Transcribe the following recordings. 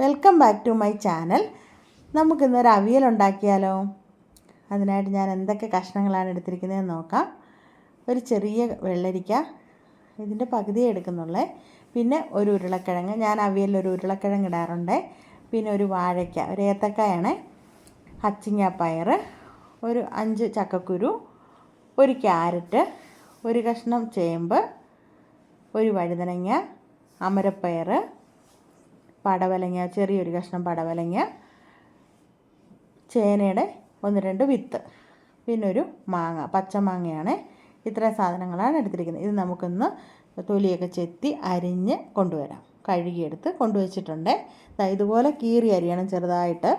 Welcome back to my channel. നമുക്കിന്നൊരു അവിയൽ ഉണ്ടാക്കിയാലോ? അതിനായിട്ട് ഞാൻ എന്തൊക്കെ കഷ്ണങ്ങളാണ് എടുത്തിരിക്കുന്നതെന്ന് നോക്കാം. ഒരു ചെറിയ വെള്ളരിക്ക ഇതിന്റെ പകുതിയെ എടുക്കുന്നുള്ളേ. പിന്നെ ഒരു ഉരുളക്കിഴങ്ങ്. ഞാൻ അവിയലിൽ ഒരു ഉരുളക്കിഴങ്ങ് ഇടാറുണ്ട്. പിന്നെ ഒരു വാഴയ്ക്ക ഒരു ഏത്തക്കായാണ്. അച്ചിങ്ങ പയർ ഒരു അഞ്ച് ചക്കക്കുരു ഒരു ക്യാരറ്റ് ഒരു കഷ്ണം ചേമ്പ് ഒരു വഴുതനങ്ങ അമരപ്പയർ പടവലങ്ങ ചെറിയൊരു കഷ്ണം പടവലങ്ങ ചേനയുടെ ഒന്ന് രണ്ട് വിത്ത് പിന്നെ ഒരു മാങ്ങ പച്ചമാങ്ങയാണ് ഇത്രയും സാധനങ്ങളാണ് എടുത്തിരിക്കുന്നത്. ഇത് നമുക്കൊന്ന് തൊലിയൊക്കെ ചെത്തി അരിഞ്ഞ് കൊണ്ടുവരാം. കഴുകിയെടുത്ത് കൊണ്ടുവച്ചിട്ടുണ്ട്. ഇതുപോലെ കീറി അരിയണം ചെറുതായിട്ട്.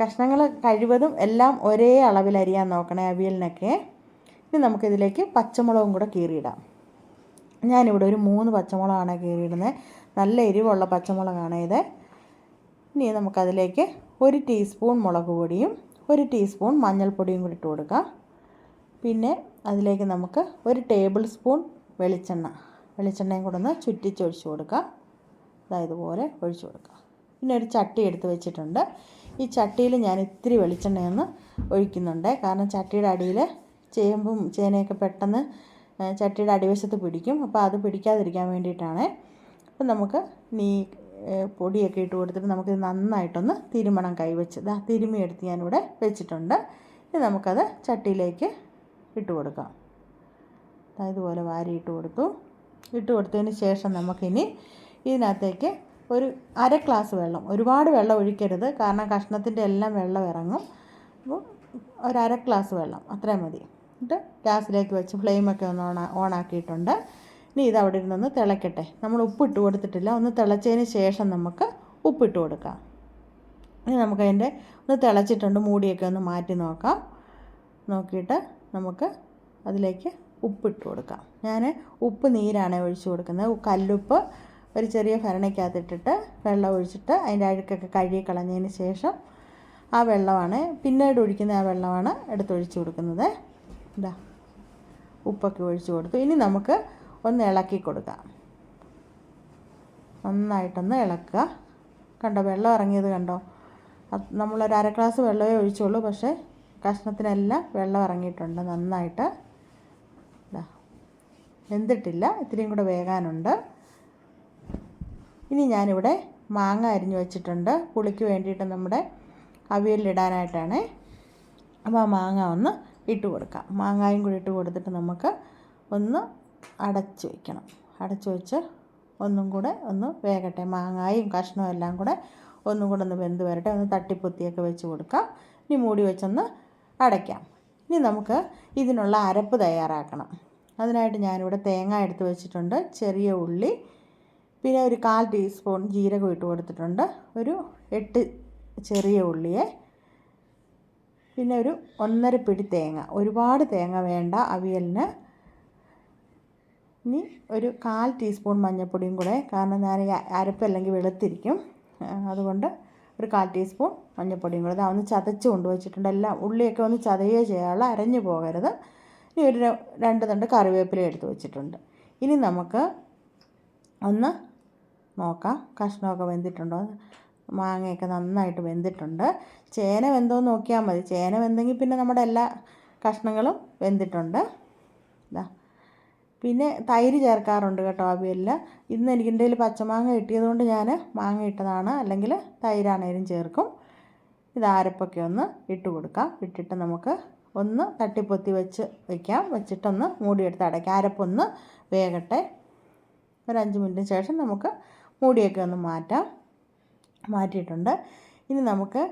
കഷ്ണങ്ങൾ കഴിവതും എല്ലാം ഒരേ അളവിൽ അരിയാൻ നോക്കണേ അവിയലിനൊക്കെ. ഇനി നമുക്കിതിലേക്ക് പച്ചമുളകും കൂടെ കീറിയിടാം. ഞാനിവിടെ ഒരു മൂന്ന് പച്ചമുളകാണ് കീറിയിടുന്നത്. നല്ല എരിവുള്ള പച്ചമുളകാണ് ഇത്. ഇനി നമുക്കതിലേക്ക് ഒരു ടീസ്പൂൺ മുളക് പൊടിയും ഒരു ടീസ്പൂൺ മഞ്ഞൾപ്പൊടിയും കൂടി ഇട്ട് കൊടുക്കാം. പിന്നെ അതിലേക്ക് നമുക്ക് ഒരു ടേബിൾ സ്പൂൺ വെളിച്ചെണ്ണ വെളിച്ചെണ്ണയും കൂടെ ഒന്ന് ചുറ്റിച്ചൊഴിച്ച് കൊടുക്കാം. അതായത് പോലെ ഒഴിച്ചു കൊടുക്കാം. പിന്നെ ഒരു ചട്ടി എടുത്ത് വെച്ചിട്ടുണ്ട്. ഈ ചട്ടിയിൽ ഞാൻ ഇത്തിരി വെളിച്ചെണ്ണയൊന്ന് ഒഴിക്കുന്നുണ്ട്. കാരണം ചട്ടിയുടെ അടിയിൽ ചേമ്പും ചേനയൊക്കെ പെട്ടെന്ന് ചട്ടിയുടെ അടിവശത്ത് പിടിക്കും. അപ്പോൾ അത് പിടിക്കാതിരിക്കാൻ വേണ്ടിയിട്ടാണ് അപ്പോൾ നമുക്ക് നീ പൊടിയൊക്കെ ഇട്ട് കൊടുത്തിട്ട് നമുക്കിത് നന്നായിട്ടൊന്ന് തിരുമണം കൈവച്ച്. ഇതാ തിരുമിയെടുത്ത് ഞാനിവിടെ വെച്ചിട്ടുണ്ട്. ഇനി നമുക്കത് ചട്ടിയിലേക്ക് ഇട്ട് കൊടുക്കാം. ഇതുപോലെ വാരി ഇട്ട് കൊടുത്തു. ഇട്ട് കൊടുത്തതിന് ശേഷം നമുക്കിനി ഇതിനകത്തേക്ക് ഒരു അര ഗ്ലാസ് വെള്ളം ഒരുപാട് വെള്ളം ഒഴിക്കരുത്. കാരണം കഷ്ണത്തിന്റെ എല്ലാം വെള്ളം ഇറങ്ങും. അപ്പോൾ ഒരു അര ഗ്ലാസ് വെള്ളം അത്രയും മതി. എന്നിട്ട് ഗ്യാസിലേക്ക് വെച്ച് ഫ്ലെയിമൊക്കെ ഒന്ന് ഓൺ ഓണാക്കിയിട്ടുണ്ട്. ഇനി ഇത് അവിടെ ഇരുന്നൊന്ന് തിളയ്ക്കട്ടെ. നമ്മൾ ഉപ്പിട്ട് കൊടുത്തിട്ടില്ല. ഒന്ന് തിളച്ചതിന് ശേഷം നമുക്ക് ഉപ്പിട്ട് കൊടുക്കാം. ഇനി നമുക്കതിന്റെ ഒന്ന് തിളച്ചിട്ടുണ്ട്. മൂടിയൊക്കെ ഒന്ന് മാറ്റി നോക്കാം. നോക്കിയിട്ട് നമുക്ക് അതിലേക്ക് ഉപ്പിട്ട് കൊടുക്കാം. ഞാൻ ഉപ്പ് നീരാണ് ഒഴിച്ച് കൊടുക്കുന്നത്. കല്ലുപ്പ് ഒരു ചെറിയ ഭരണയ്ക്കകത്തിട്ടിട്ട് വെള്ളം ഒഴിച്ചിട്ട് അതിന്റെ അഴുക്കൊക്കെ കഴുകി കളഞ്ഞതിന് ശേഷം ആ വെള്ളമാണ് പിന്നീട് ഒഴിക്കുന്ന ആ വെള്ളമാണ് എടുത്തൊഴിച്ച് കൊടുക്കുന്നത്. ഇതാ ഉപ്പൊക്കെ ഒഴിച്ച് കൊടുത്തു. ഇനി നമുക്ക് ഒന്ന് ഇളക്കി കൊടുക്കാം. നന്നായിട്ടൊന്ന് ഇളക്കുക. കണ്ടോ വെള്ളം ഇറങ്ങിയത് കണ്ടോ? നമ്മളൊരു അര ഗ്ലാസ് വെള്ളമേ ഒഴിച്ചുള്ളൂ പക്ഷേ കഷ്ണത്തിനെല്ലാം വെള്ളം ഇറങ്ങിയിട്ടുണ്ട് നന്നായിട്ട്. ഇതാ വെന്തിട്ടില്ല ഇത്തിരിയും കൂടെ വേകാനുണ്ട്. ഇനി ഞാനിവിടെ മാങ്ങ അരിഞ്ഞു വെച്ചിട്ടുണ്ട്. പുളിക്ക് വേണ്ടിയിട്ട് നമ്മുടെ അവിയലിടാനായിട്ടാണ് അപ്പോൾ ആ മാങ്ങ ഒന്ന് ഇട്ട് കൊടുക്കാം. മാങ്ങായും കൂടി ഇട്ട് കൊടുത്തിട്ട് നമുക്ക് ഒന്ന് അടച്ച് വയ്ക്കണം അടച്ച് വെച്ച് ഒന്നും കൂടെ ഒന്ന് വേകട്ടെ. മാങ്ങായും കഷ്ണവും എല്ലാം കൂടെ ഒന്നും കൂടെ ഒന്ന് വെന്ത് വരട്ടെ. ഒന്ന് തട്ടിപ്പൊത്തിയൊക്കെ വെച്ച് കൊടുക്കാം. ഇനി മൂടി വെച്ചൊന്ന് അടയ്ക്കാം. ഇനി നമുക്ക് ഇതിനുള്ള അരപ്പ് തയ്യാറാക്കണം. അതിനായിട്ട് ഞാനിവിടെ തേങ്ങ എടുത്ത് വെച്ചിട്ടുണ്ട്. ചെറിയ ഉള്ളി പിന്നെ ഒരു കാൽ ടീസ്പൂൺ ജീരകം ഇട്ട് കൊടുത്തിട്ടുണ്ട്. ഒരു എട്ട് ചെറിയ ഉള്ളിയെ പിന്നെ ഒരു ഒന്നര പിടി തേങ്ങ. ഒരുപാട് തേങ്ങ വേണ്ട അവിയലിന്. ഇനി ഒരു കാൽ ടീസ്പൂൺ മഞ്ഞൾപ്പൊടിയും കൂടെ കാരണം ഞാൻ അരപ്പല്ലെങ്കിൽ വെളുത്തിരിക്കും. അതുകൊണ്ട് ഒരു കാൽ ടീസ്പൂൺ മഞ്ഞൾപ്പൊടിയും കൂടെ. ഒന്ന് ചതച്ച് കൊണ്ടുവച്ചിട്ടുണ്ട്. എല്ലാം ഉള്ളിയൊക്കെ ഒന്ന് ചതയേ ചെയ്യാനുള്ള അരഞ്ഞു പോകരുത്. ഇനി ഒരു രണ്ട് തണ്ട് കറിവേപ്പില എടുത്ത് വെച്ചിട്ടുണ്ട്. ഇനി നമുക്ക് ഒന്ന് നോക്കാം. കഷ്ണമൊക്കെ വെന്തിട്ടുണ്ടോ? മാങ്ങയൊക്കെ നന്നായിട്ട് വെന്തിട്ടുണ്ട്. ചേന വെന്തോ നോക്കിയാൽ മതി. ചേന വെന്തെങ്കിൽ പിന്നെ നമ്മുടെ എല്ലാ കഷ്ണങ്ങളും വെന്തിട്ടുണ്ട്. ഇതാ പിന്നെ തൈര് ചേർക്കാറുണ്ട് കേട്ടോ അവിയലിൽ ഇന്ന് എനിക്ക് എന്റെ കയ്യിൽ പച്ചമാങ്ങ കിട്ടിയതുകൊണ്ട് ഞാൻ മാങ്ങ ഇട്ടതാണ്. അല്ലെങ്കിൽ തൈരാണേലും ചേർക്കും. ഇത് അരപ്പൊക്കെ ഒന്ന് ഇട്ട് കൊടുക്കാം. ഇട്ടിട്ട് നമുക്ക് ഒന്ന് തട്ടിപ്പൊത്തി വെച്ച് വയ്ക്കാം വെച്ചിട്ടൊന്ന് മൂടിയെടുത്ത് അടയ്ക്കാം. അരപ്പൊന്ന് വേകട്ടെ. ഒരു അഞ്ച് മിനിറ്റിന് ശേഷം നമുക്ക് മൂടിയൊക്കെ ഒന്ന് മാറ്റാം. മാറ്റിയിട്ടുണ്ട്. ഇനി നമുക്ക്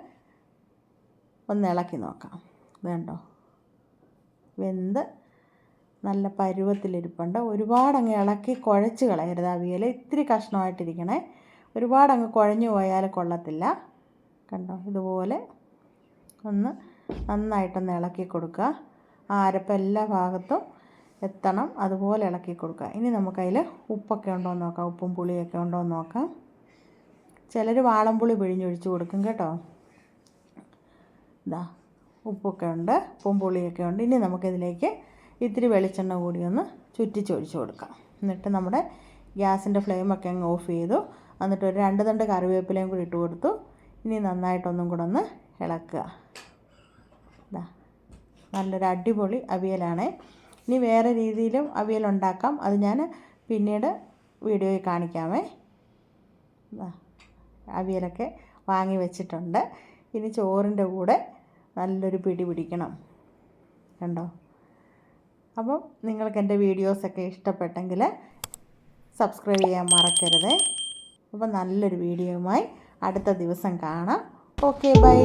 ഒന്ന് ഇളക്കി നോക്കാം. വേണ്ടോ വെന്ത് നല്ല പരുവത്തിലിരിപ്പുണ്ട്. ഒരുപാടങ്ങ് ഇളക്കി കുഴച്ച് കളയരുത് അവിയൽ ഇത്തിരി കഷ്ണമായിട്ടിരിക്കണേ. ഒരുപാടങ്ങ് കുഴഞ്ഞു പോയാൽ കൊള്ളത്തില്ല. കണ്ടോ? ഇതുപോലെ ഒന്ന് നന്നായിട്ടൊന്ന് ഇളക്കി കൊടുക്കുക. ആ എല്ലാ ഭാഗത്തും എത്തണം. അതുപോലെ ഇളക്കി കൊടുക്കുക. ഇനി നമുക്കതിൽ ഉപ്പൊക്കെ ഉണ്ടോ എന്ന് നോക്കാം. ഉപ്പും പുളിയൊക്കെ ഉണ്ടോ എന്ന് നോക്കാം. ചിലർ വാളംപുളി പിഴിഞ്ഞൊഴിച്ച് കൊടുക്കും കേട്ടോ. ഇതാ ഉപ്പൊക്കെ ഉണ്ട് ഉപ്പും പുളിയൊക്കെ ഉണ്ട്. ഇനി നമുക്കിതിലേക്ക് ഇത്തിരി വെളിച്ചെണ്ണ കൂടി ഒന്ന് ചുറ്റിച്ചൊഴിച്ച് കൊടുക്കാം. എന്നിട്ട് നമ്മുടെ ഗ്യാസിന്റെ ഫ്ലെയിമൊക്കെ അങ്ങ് ഓഫ് ചെയ്തു. എന്നിട്ട് ഒരു രണ്ട് തണ്ട് കറിവേപ്പിലയും കൂടി ഇട്ട് കൊടുത്തു. ഇനി നന്നായിട്ടൊന്നും കൂടെ ഒന്ന് ഇളക്കുക. ഇതാ നല്ലൊരു അടിപൊളി അവിയലാണ്. ഇനി വേറെ രീതിയിലും അവിയൽ ഉണ്ടാക്കാം. അത് ഞാൻ പിന്നീട് വീഡിയോയിൽ കാണിക്കാമേ. ദാ. അവിയലൊക്കെ വാങ്ങി വെച്ചിട്ടുണ്ട്. ഇനി ചോറിന്റെ കൂടെ നല്ലൊരു പിടി പിടിക്കണം. കണ്ടോ? അപ്പം നിങ്ങൾക്ക് എന്റെ വീഡിയോസൊക്കെ ഇഷ്ടപ്പെട്ടെങ്കിൽ സബ്സ്ക്രൈബ് ചെയ്യാൻ മറക്കരുത്. അപ്പം നല്ലൊരു വീഡിയോയുമായി അടുത്ത ദിവസം കാണാം. Okay bye.